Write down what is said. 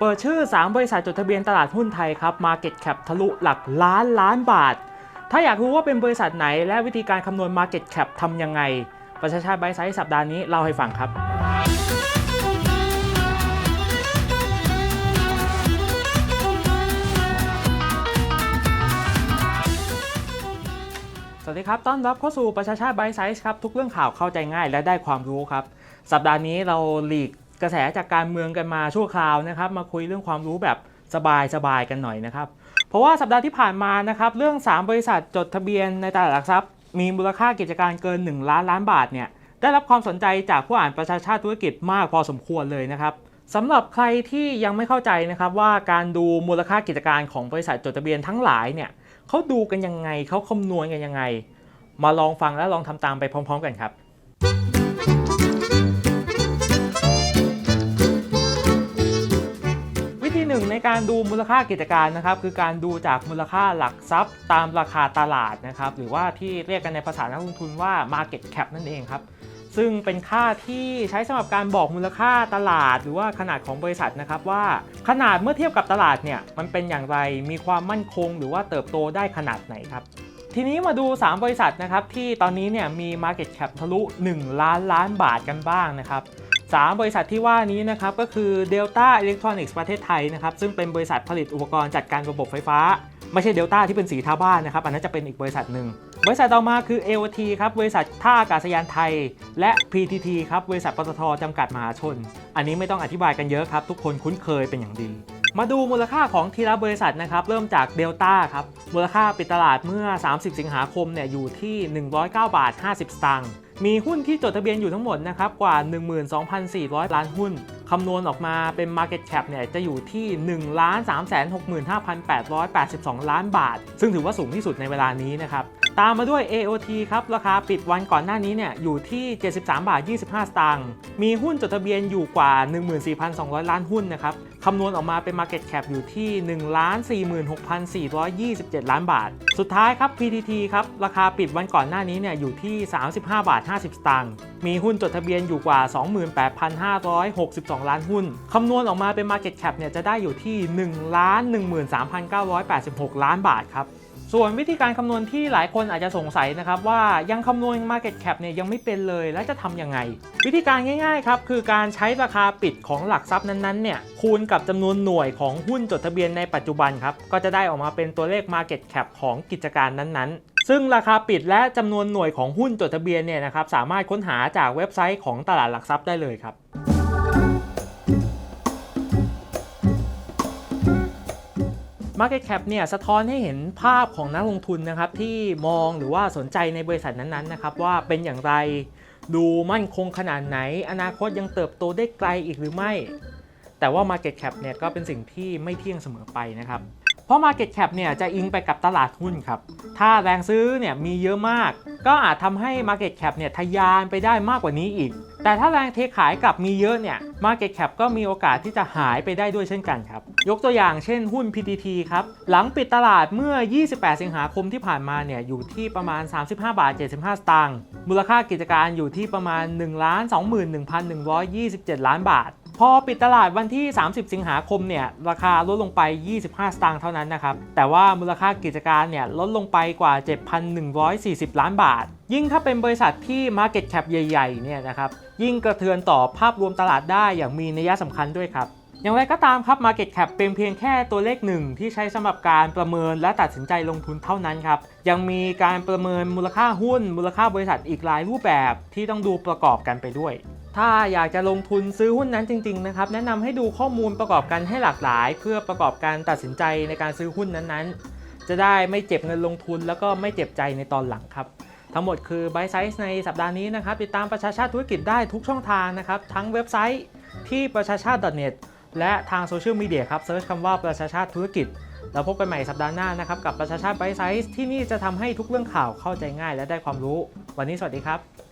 เปิดชื่อ 3 บริษัทจดทะเบียนตลาดหุ้นไทยครับ Market Cap ทะลุหลักล้านล้านบาท ถ้าอยากรู้ว่าเป็นบริษัทไหนและวิธีการคำนวณ Market Cap ทำยังไง ประชาชาติไบไซส์สัปดาห์นี้เล่าให้ฟังครับสวัสดีครับ ต้อนรับเข้าสู่ประชาชาติไบไซส์ครับ ทุกเรื่องข่าวเข้าใจง่ายและได้ความรู้ครับ สัปดาห์นี้เราหลีก กระแสจากการเมืองกันมาชั่วคราวนะครับ มาคุยเรื่องความรู้แบบสบายๆกันหน่อยนะครับ เพราะว่าสัปดาห์ที่ผ่านมานะครับ เรื่อง 3 บริษัทจดทะเบียนในตลาดหลักทรัพย์ มีมูลค่ากิจการเกิน 1 ล้านล้านบาทเนี่ยได้รับความสนใจจากผู้อ่านประชาชาติธุรกิจมากพอสมควรเลยนะครับสำหรับใครที่ยังไม่เข้าใจนะครับว่าการดูมูลค่ากิจการของบริษัทจดทะเบียนทั้งหลายเนี่ยเขาดูกันยังไงเขาคำนวณกันยังไง มาลองฟังและลองทำตามไปพร้อม ๆ กันครับ หนึ่งในการดูมูลค่ากิจการนะครับคือการดูจากมูลค่าหลักทรัพย์ ตามราคาตลาดนะครับหรือว่าที่เรียกกันในภาษานักลงทุนว่า Market Cap นั่นเองครับซึ่งเป็นค่าที่ใช้สำหรับการบอกมูลค่าตลาด หรือว่าขนาดของบริษัทนะครับว่าขนาดเมื่อเทียบกับตลาดเนี่ยมันเป็นอย่างไรมีความมั่นคง หรือว่าเติบโตได้ขนาดไหนครับทีนี้มาดู 3 บริษัทนะครับที่ตอนนี้เนี่ยมี Market Cap ทะลุ 1 ล้านล้านบาทกันบ้างนะครับ 3 บริษัทที่ว่านี้นะครับก็คือ Delta Electronics ประเทศไทยนะครับซึ่งเป็นบริษัทผลิตอุปกรณ์จัดการระบบไฟฟ้า ไม่ใช่ Delta ที่เป็นสีทาบ้านนะครับอันนั้นจะเป็นอีกบริษัทหนึ่งบริษัทต่อมาคือ AOT ครับบริษัทท่าอากาศยานไทย และ PTT ครับบริษัทปตทจำกัดมหาชน อันนี้ไม่ต้องอธิบายกันเยอะครับ ทุกคนคุ้นเคยเป็นอย่างดี มาดูมูลค่าของทีละบริษัทนะครับเริ่มจาก Delta ครับมูลค่าปิดตลาดเมื่อ 30 สิงหาคมเนี่ยอยู่ที่ 109 บาท 50 สตางค์ มีหุ้นที่จดทะเบียนอยู่ทั้งหมดนะครับกว่า 12,400 ล้านหุ้น คำนวณออกมาเป็น Market Cap เนี่ยจะอยู่ที่ 1 365,882 ล้านบาท ซึ่งถือว่าสูงที่สุดในเวลานี้นะครับ ตามมาด้วย AOT ครับ ราคาปิดวันก่อนหน้านี้เนี่ยอยู่ที่ 73 บาท 25 สตางค์มีหุ้นจดทะเบียนอยู่กว่า 14,200 ล้านหุ้นนะครับคำนวณออกมาเป็น Market Cap อยู่ที่ 1,46,427 ล้านบาท สุดท้ายครับ PTT ครับราคาปิดวันก่อนหน้านี้เนี่ยอยู่ที่ 35 บาท 50 สตางค์มีหุ้นจดทะเบียนอยู่กว่า 28,562 ล้านหุ้น คำนวณออกมาเป็น Market Cap เนี่ยจะได้อยู่ที่ 1,13,986 ล้านบาทครับ ส่วนวิธีการคำนวณที่หลายคนอาจจะสงสัยนะครับว่ายังคำนวณ Market Cap เนี่ยยังไม่เป็นเลยแล้วจะทำยังไง วิธีการง่ายๆครับคือการใช้ราคาปิดของหลักทรัพย์นั้นๆเนี่ยคูณกับจำนวนหน่วยของหุ้นจดทะเบียนในปัจจุบันครับก็จะได้ออกมาเป็นตัวเลข Market Cap ของกิจการนั้นๆซึ่งราคาปิดและจำนวนหน่วยของหุ้นจดทะเบียนเนี่ยนะครับสามารถค้นหาจากเว็บไซต์ของตลาดหลักทรัพย์ได้เลยครับ Market Cap เนี่ยสะท้อนให้เห็นภาพของนักลงทุนนะครับที่มองหรือว่าสนใจในบริษัทนั้นๆนะครับว่าเป็นอย่างไรดูมั่นคงขนาดไหน อนาคตยังเติบโตได้ไกลอีกหรือไม่ แต่ว่า Market Cap เนี่ยก็เป็นสิ่งที่ไม่เที่ยงเสมอไปนะครับ เพราะ Market Cap เนี่ยจะอิงไปกับตลาดหุ้นครับ ถ้าแรงซื้อเนี่ยมีเยอะมาก ก็อาจทำให้ Market Cap เนี่ยทะยานไปได้มากกว่านี้อีก แต่ถ้าแรงเทขายกลับมีเยอะเนี่ย Market Cap ก็มีโอกาสที่จะหายไปได้ด้วยเช่นกันครับ ยกตัวอย่างเช่นหุ้น PTT ครับ หลังปิดตลาดเมื่อ 28 สิงหาคมที่ผ่านมาเนี่ยอยู่ที่ประมาณ 35 บาท 75 สตางค์ มูลค่ากิจการอยู่ที่ประมาณ 1 21,127 ล้านบาท พอปิดตลาดวันที่ 30 สิงหาคมเนี่ยราคาลดลงไป 25 สตางค์เท่านั้นนะครับ แต่ว่ามูลค่ากิจการเนี่ยลดลงไปกว่า 7,140 ล้านบาท ยิ่งถ้าเป็นบริษัทที่ Market Cap ใหญ่ๆเนี่ยนะครับยิ่งกระเทือนต่อภาพรวมตลาดได้อย่างมีนัยสำคัญด้วยครับอย่างไรก็ตามครับ Market Cap เป็นเพียงแค่ตัวเลขหนึ่งที่ใช้สำหรับการประเมินและตัดสินใจลงทุนเท่านั้นครับ ยังมีการประเมินมูลค่าหุ้น มูลค่าบริษัทอีกหลายรูปแบบที่ต้องดูประกอบกันไปด้วย ถ้าอยากจะลงทุนซื้อหุ้นนั้นจริงๆนะครับแนะนำให้ดูข้อมูลประกอบกันให้หลากหลาย เพื่อประกอบการตัดสินใจในการซื้อหุ้นนั้นๆ จะได้ไม่เจ็บเงินลงทุน แล้วก็ไม่เจ็บใจในตอนหลังครับ ทั้งหมดคือ b y Size ในสัปดาห์นี้นะครับติดตามประชาชาติธุรกิจได้ทุกช่องทางนะครับทั้งเว็บไซต์ที่ประชาชาติ .net และทางโซเชียลมีเดียครับเซิร์ชคำว่าประชาชาติธุรกิจแล้วพบกันใหม่สัปดาห์หน้านะครับกับประชาชาติ b y Size ที่นี่จะทำให้ทุกเรื่องข่าวเข้าใจง่ายและได้ความรู้ วันนี้สวัสดีครับ